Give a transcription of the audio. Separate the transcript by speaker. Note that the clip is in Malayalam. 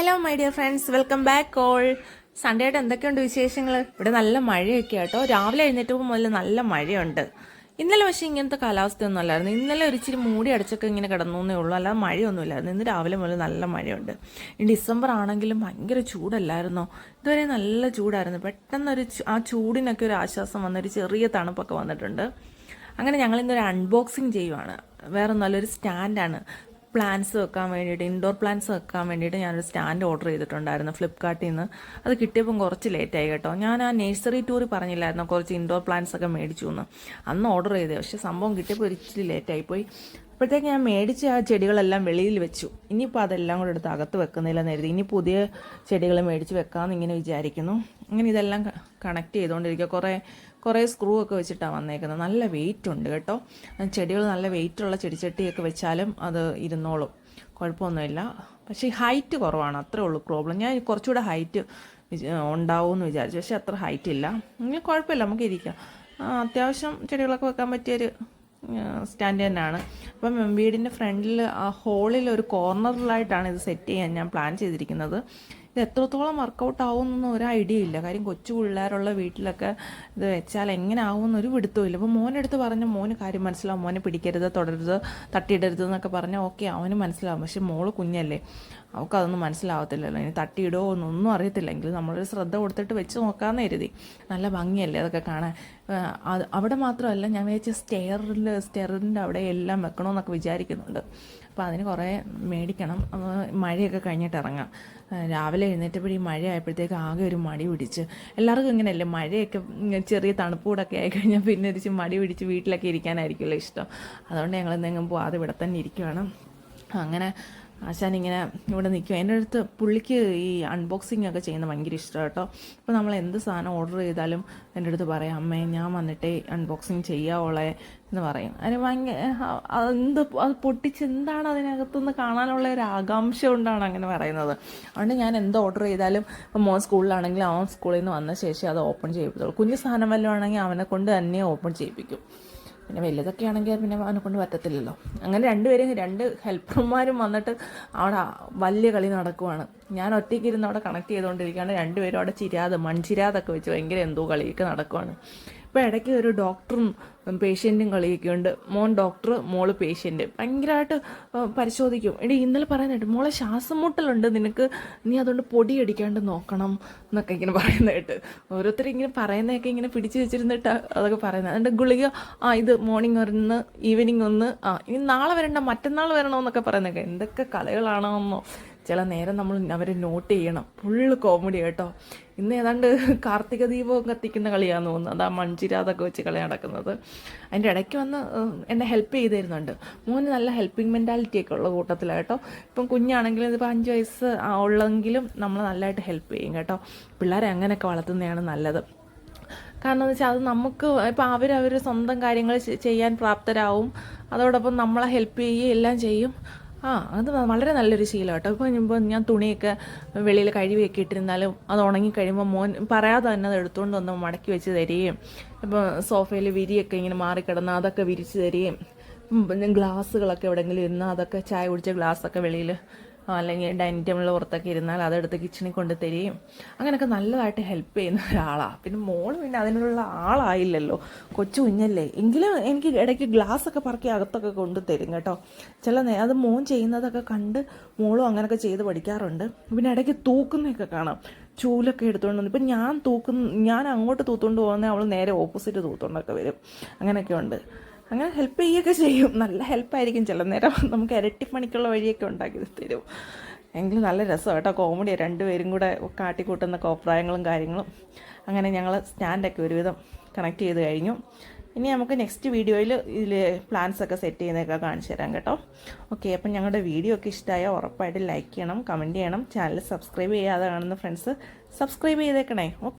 Speaker 1: Hello my dear friends welcome back all Sunday ആയിട്ട് എന്തൊക്കെയുണ്ട് വിശേഷങ്ങൾ ഇവിടെ നല്ല മഴയൊക്കെ ആട്ടോ. രാവിലെ എഴുന്നേറ്റപ്പോൾ മുതൽ നല്ല മഴയുണ്ട്. ഇന്നലെ പക്ഷേ ഇങ്ങനത്തെ കാലാവസ്ഥയൊന്നും അല്ലായിരുന്നു. ഇന്നലെ ഒരിച്ചിരി മൂടി അടച്ചൊക്കെ ഇങ്ങനെ കിടന്നേ ഉള്ളൂ. അല്ലാതെ മഴയൊന്നുമില്ലായിരുന്നു ഇന്ന് രാവിലെ മുതൽ നല്ല മഴയുണ്ട്. ഡിസംബർ ആണെങ്കിലും ഭയങ്കര ചൂടല്ലായിരുന്നോ? ഇതുവരെ നല്ല ചൂടായിരുന്നു. പെട്ടെന്നൊരു ആ ചൂടിനൊക്കെ ഒരു ആശ്വാസം വന്ന ഒരു ചെറിയ തണുപ്പൊക്കെ വന്നിട്ടുണ്ട്. അങ്ങനെ ഞങ്ങൾ ഇന്നൊരു അൺബോക്സിങ് ചെയ്യുവാണ്. വേറെ നല്ലൊരു സ്റ്റാൻഡാണ് പ്ലാന്റ്സ് വെക്കാൻ വേണ്ടിയിട്ട് ഇൻഡോർ പ്ലാന്റ്സ് വെക്കാൻ വേണ്ടിയിട്ട് ഞാനൊരു സ്റ്റാൻഡ് ഓർഡർ ചെയ്തിട്ടുണ്ടായിരുന്നു ഫ്ലിപ്കാർട്ടിൽ നിന്ന് അത് കിട്ടിയപ്പം കുറച്ച് ലേറ്റായി കേട്ടോ. ഞാൻ ആ നേഴ്സറി ടൂർ പറഞ്ഞില്ലായിരുന്നു? കുറച്ച് ഇൻഡോർ പ്ലാന്റ്സ് ഒക്കെ മേടിച്ചു എന്ന് അന്ന് ഓർഡർ ചെയ്തത് പക്ഷെ സംഭവം കിട്ടിയപ്പോൾ ഒരിച്ചിരി ലേറ്റായി പോയി. അപ്പോഴത്തേക്ക് ഞാൻ മേടിച്ച ആ ചെടികളെല്ലാം വെളിയിൽ വെച്ചു. ഇനിയിപ്പോൾ അതെല്ലാം കൂടെ എടുത്ത് അകത്ത് വെക്കുന്നില്ലെന്ന് കരുതി. ഇനി പുതിയ ചെടികൾ മേടിച്ച് വെക്കാമെന്ന് ഇങ്ങനെ വിചാരിക്കുന്നു. അങ്ങനെ ഇതെല്ലാം കണക്ട് ചെയ്തുകൊണ്ടിരിക്കുക. കുറേ കുറേ സ്ക്രൂ ഒക്കെ വെച്ചിട്ടാണ് വന്നേക്കുന്നത്. നല്ല വെയിറ്റ് ഉണ്ട് കേട്ടോ. ചെടികൾ നല്ല വെയിറ്റുള്ള ചെടിച്ചട്ടിയൊക്കെ വെച്ചാലും അത് ഇരുന്നോളും. കുഴപ്പമൊന്നുമില്ല. പക്ഷേ ഹൈറ്റ് കുറവാണ്. അത്രേ ഉള്ളൂ പ്രോബ്ലം ഞാൻ കുറച്ചുകൂടെ ഹൈറ്റ് ഉണ്ടാവും എന്ന് വിചാരിച്ചു. പക്ഷേ അത്ര ഹൈറ്റ് ഇല്ല. ഇങ്ങനെ കുഴപ്പമില്ല. നമുക്ക് ഇരിക്കാം. അത്യാവശ്യം ചെടികളൊക്കെ വെക്കാൻ പറ്റിയൊരു സ്റ്റാൻഡ് തന്നെയാണ്. അപ്പം വീടിന്റെ ഫ്രണ്ടിൽ ഹോളിൽ ഒരു കോർണറിലായിട്ടാണ് ഇത് സെറ്റ് ചെയ്യാൻ ഞാൻ പ്ലാൻ ചെയ്തിരിക്കുന്നത്. ഇത് എത്രത്തോളം വർക്കൗട്ട് ആവുമെന്നൊന്നും ഒരു ഐഡിയ ഇല്ല. കാര്യം കൊച്ചു പിള്ളേരുള്ള വീട്ടിലൊക്കെ ഇത് വെച്ചാൽ എങ്ങനെ ആവുമെന്നൊരു ഇല്ല. അപ്പോൾ മോനെടുത്ത് പറഞ്ഞ മോന് കാര്യം മനസ്സിലാവും മോനെ പിടിക്കരുത് തുടരുത് തട്ടിയിടരുത് എന്നൊക്കെ പറഞ്ഞാൽ ഓക്കെ അവന് മനസ്സിലാവും. പക്ഷെ മോൾ കുഞ്ഞല്ലേ. അവൾക്ക് അതൊന്നും മനസ്സിലാവത്തില്ലല്ലോ. ഇനി തട്ടിയിടോ എന്നൊന്നും അറിയത്തില്ലെങ്കിൽ നമ്മളൊരു ശ്രദ്ധ കൊടുത്തിട്ട് വെച്ച് നോക്കാമെന്ന് കരുതി. നല്ല ഭംഗിയല്ലേ അതൊക്കെ കാണാൻ? അവിടെ മാത്രമല്ല ഞാൻ വിചാരിച്ച സ്റ്റെയറിൽ സ്റ്റെയറിന്റെ അവിടെ എല്ലാം വെക്കണമെന്നൊക്കെ വിചാരിക്കുന്നുണ്ട്. അപ്പോൾ അതിന് കുറേ മേടിക്കണം. മഴയൊക്കെ കഴിഞ്ഞിട്ട് ഇറങ്ങാം. രാവിലെ എഴുന്നേറ്റപ്പോഴേ ഈ മഴ ആയപ്പോഴത്തേക്ക് ആകെ ഒരു മടി പിടിച്ച്. എല്ലാവർക്കും ഇങ്ങനെയല്ലേ? മഴയൊക്കെ ചെറിയ തണുപ്പൂടൊക്കെ ആയിക്കഴിഞ്ഞാൽ പിന്നെ ഒരു മടി പിടിച്ച് വീട്ടിലൊക്കെ ഇരിക്കാനായിരിക്കുമല്ലോ ഇഷ്ടം. അതുകൊണ്ട് ഞങ്ങൾ എന്തെങ്കിലും പോവാതെ ഇവിടെ തന്നെ ഇരിക്കുകയാണ് അങ്ങനെ ആശാൻ ഇങ്ങനെ ഇവിടെ നിൽക്കും. എന്റെ അടുത്ത് പുള്ളിക്ക് ഈ അൺബോക്സിങ് ഒക്കെ ചെയ്യുന്ന ഭയങ്കര ഇഷ്ടമാണ് കേട്ടോ. അപ്പോൾ നമ്മൾ എന്ത് സാധനം ഓർഡർ ചെയ്താലും എന്റെ അടുത്ത് പറയാം അമ്മേ ഞാൻ വന്നിട്ടേ അൺബോക്സിങ് ചെയ്യാവോളെ എന്ന് പറയും. അതിന് ഭയങ്കര എന്ത് അത് പൊട്ടിച്ച് എന്താണ് അതിനകത്തുനിന്ന് കാണാനുള്ള ഒരു ആകാംക്ഷ കൊണ്ടാണ് അങ്ങനെ പറയുന്നത്. അതുകൊണ്ട് ഞാൻ എന്ത് ഓർഡർ ചെയ്താലും ഇപ്പോൾ മോൻ സ്കൂളിലാണെങ്കിലും അവൻ സ്കൂളിൽ നിന്ന് വന്ന ശേഷം അത് ഓപ്പൺ ചെയ്യിപ്പിച്ചോളൂ കുഞ്ഞു സാധനം വല്ലതും ആണെങ്കിൽ അവനെ കൊണ്ട് തന്നെ ഓപ്പൺ ചെയ്യിപ്പിക്കും. പിന്നെ വലുതൊക്കെ ആണെങ്കിൽ പിന്നെ അവനെ കൊണ്ട് പറ്റത്തില്ലല്ലോ. അങ്ങനെ രണ്ടുപേരും രണ്ട് ഹെൽപ്പർമാരും വന്നിട്ട് അവിടെ വലിയ കളി നടക്കുവാണ്. ഞാൻ ഒറ്റയ്ക്ക് ഇരുന്ന് അവിടെ കണക്ട് ചെയ്തുകൊണ്ടിരിക്കുകയാണ്. രണ്ടുപേരും അവിടെ ചിരാതെ മൺചിരാതൊക്കെ വെച്ച് ഭയങ്കര എന്തോ കളിയൊക്കെ നടക്കുവാണ്. ഇപ്പോൾ ഇടയ്ക്ക് ഒരു ഡോക്ടറും പേഷ്യന്റും കളിയൊക്കെ ഉണ്ട് മോൻ ഡോക്ടർ മോൾ പേഷ്യന്റ് ഭയങ്കരമായിട്ട് പരിശോധിക്കും. എടി ഇന്നലെ പറയാനായിട്ട് മോളെ ശ്വാസം മുട്ടലുണ്ട് നിനക്ക്. നീ അതുകൊണ്ട് പൊടി അടിക്കാണ്ട് നോക്കണം എന്നൊക്കെ ഇങ്ങനെ പറയുന്നതായിട്ട്. ഓരോരുത്തർ ഇങ്ങനെ പറയുന്നതൊക്കെ ഇങ്ങനെ പിടിച്ചു വെച്ചിരുന്നിട്ട് അതൊക്കെ പറയുന്നത്. അതുകൊണ്ട് ഗുളിക ആ ഇത് മോർണിംഗ് ഒന്ന് ഈവനിങ് ഒന്ന് ആ ഇനി നാളെ വരണ്ട മറ്റന്നാൾ വരണമെന്നൊക്കെ പറയുന്നതൊക്കെ. എന്തൊക്കെ കലകളാണോന്നോ ചില നേരം നമ്മൾ അവരെ നോട്ട് ചെയ്യണം. ഫുള്ള് കോമഡി കേട്ടോ. ഇന്ന് ഏതാണ്ട് കാർത്തിക ദീപവും കത്തിക്കുന്ന കളിയാന്ന് തോന്നുന്നു. അതാ മൺചിരാതൊക്കെ വെച്ച് കളി നടക്കുന്നത്. അതിന്റെ ഇടയ്ക്ക് വന്ന് എന്നെ ഹെൽപ്പ് ചെയ്തിരുന്നുണ്ട്. മോന് നല്ല ഹെൽപ്പിംഗ് മെന്റാലിറ്റി ഒക്കെ ഉള്ള കൂട്ടത്തിലായിട്ടോ കേട്ടോ. ഇപ്പം കുഞ്ഞാണെങ്കിലും ഇതിപ്പോൾ അഞ്ച് വയസ്സ് ഉള്ളെങ്കിലും നമ്മൾ നല്ലതായിട്ട് ഹെൽപ്പ് ചെയ്യും കേട്ടോ. പിള്ളേരെ അങ്ങനെയൊക്കെ വളർത്തുന്നതാണ് നല്ലത്. കാരണം എന്ന് വെച്ചാൽ അത് നമുക്ക് ഇപ്പം അവരവർ സ്വന്തം കാര്യങ്ങൾ ചെയ്യാൻ പ്രാപ്തരാവും. അതോടൊപ്പം നമ്മളെ ഹെൽപ്പ് ചെയ്യുകയും എല്ലാം ചെയ്യും. ആ അത് വളരെ നല്ലൊരു ശീലം കേട്ടോ. ഇപ്പോൾ ഇപ്പോൾ ഞാൻ തുണിയൊക്കെ വെളിയിൽ കഴുകിയൊക്കെ ഇട്ടിരുന്നാലും അത് ഉണങ്ങി കഴിയുമ്പോൾ മോൻ പറയാതെ തന്നെ അത് എടുത്തുകൊണ്ട് വന്ന് മടക്കി വെച്ച് തരികയും ഇപ്പോൾ സോഫയിൽ വിരിയൊക്കെ ഇങ്ങനെ മാറിക്കിടന്ന് അതൊക്കെ വിരിച്ച് തരികയും ഗ്ലാസ്സുകളൊക്കെ എവിടെയെങ്കിലും ഇരുന്ന് അതൊക്കെ ചായ കുടിച്ച ഗ്ലാസ്സൊക്കെ വെളിയിൽ അല്ലെങ്കിൽ ഡൈനിങ് ടേബിളിൽ പുറത്തൊക്കെ ഇരുന്നാൽ അതെടുത്ത് കിച്ചണിൽ കൊണ്ട് തരികയും അങ്ങനെയൊക്കെ നല്ലതായിട്ട് ഹെൽപ്പ് ചെയ്യുന്ന ഒരാളാണ് പിന്നെ മോൾ പിന്നെ അതിനുള്ള ആളായില്ലല്ലോ. കൊച്ചു കുഞ്ഞല്ലേ. എങ്കിലും എനിക്ക് ഇടയ്ക്ക് ഗ്ലാസ് ഒക്കെ പറക്കി അകത്തൊക്കെ കൊണ്ട് തരും കേട്ടോ. ചില അത് മോൻ ചെയ്യുന്നതൊക്കെ കണ്ട് മോളും അങ്ങനെയൊക്കെ ചെയ്ത് പഠിക്കാറുണ്ട്. പിന്നെ ഇടയ്ക്ക് തൂക്കുന്നതൊക്കെ കാണാം. ചൂലൊക്കെ എടുത്തുകൊണ്ട് വന്ന്. ഇപ്പം ഞാൻ തൂക്കുന്ന ഞാൻ അങ്ങോട്ട് തൂത്തുകൊണ്ട് പോകുന്ന അവൾ നേരെ ഓപ്പോസിറ്റ് തൂത്തുകൊണ്ടൊക്കെ വരും. അങ്ങനെയൊക്കെ ഉണ്ട്. അങ്ങനെ ഹെൽപ്പ് ചെയ്യുകയൊക്കെ ചെയ്യും. നല്ല ഹെൽപ്പായിരിക്കും ചില നേരം നമുക്ക് ഇരട്ടിപ്പണിക്കുള്ള വഴിയൊക്കെ ഉണ്ടാക്കി തരും. എങ്കിലും നല്ല രസം കേട്ടോ. കോമഡി രണ്ടുപേരും കൂടെ കാട്ടിക്കൂട്ടുന്ന കോപ്രായങ്ങളും കാര്യങ്ങളും. അങ്ങനെ ഞങ്ങൾ സ്റ്റാൻഡൊക്കെ ഒരുവിധം കണക്ട് ചെയ്ത് കഴിഞ്ഞു. ഇനി നമുക്ക് നെക്സ്റ്റ് വീഡിയോയിൽ ഇതിൽ പ്ലാൻസ് ഒക്കെ സെറ്റ് ചെയ്യുന്നതൊക്കെ കാണിച്ചു തരാം കേട്ടോ. ഓക്കെ അപ്പം ഞങ്ങളുടെ വീഡിയോ ഒക്കെ ഇഷ്ടമായാൽ ഉറപ്പായിട്ട് ലൈക്ക് ചെയ്യണം കമന്റ് ചെയ്യണം. ചാനൽ സബ്സ്ക്രൈബ് ചെയ്യാതെ കാണുന്ന ഫ്രണ്ട്സ് സബ്സ്ക്രൈബ് ചെയ്തേക്കണേ.